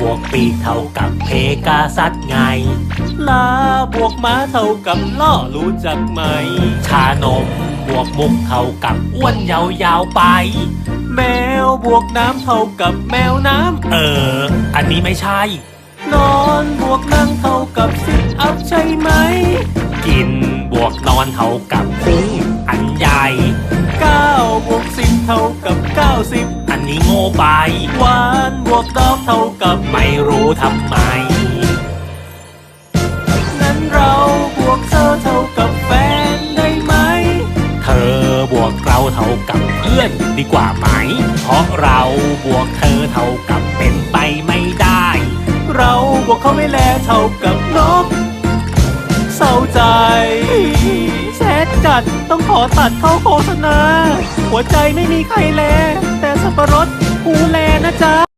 บวกปีเท่ากับเพกาซัสไง ลาบวกม้าเท่ากับล่อรู้จักไหม ชานมบวกมุกเท่ากับอ้วนยาวๆไป แมวบวกน้ำเท่ากับแมวน้ำเออ อันนี้ไม่ใช่ นอนบวกนั่งเท่ากับซิทอัพใช่ไหม กินบวกนอนเท่ากับพุงอันใหญ่เก้าบวกสิบเท่ากับเก้าสิบ นนี้โง่ไปวานบวกดอกเท่ากับไม่รู้ทำไม งั้นเราบวกเธอเท่ากับแฟนได้ไหม เธอบวกเราเท่ากับเพื่อนดีกว่าไหม เพราะเราบวกเธอเท่ากับเป็นไปไม่ได้ เราบวกเขาไม่แลเท่ากับนกเศร้าใจแซดจัดต้องขอตัดเข้าโฆษณา หัวใจไม่มีใครแลแต่สับ ปะรดกูแลนะจ๊ะ